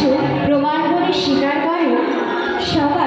কিছু প্রমাণ করে স্বীকার করেন। সবাই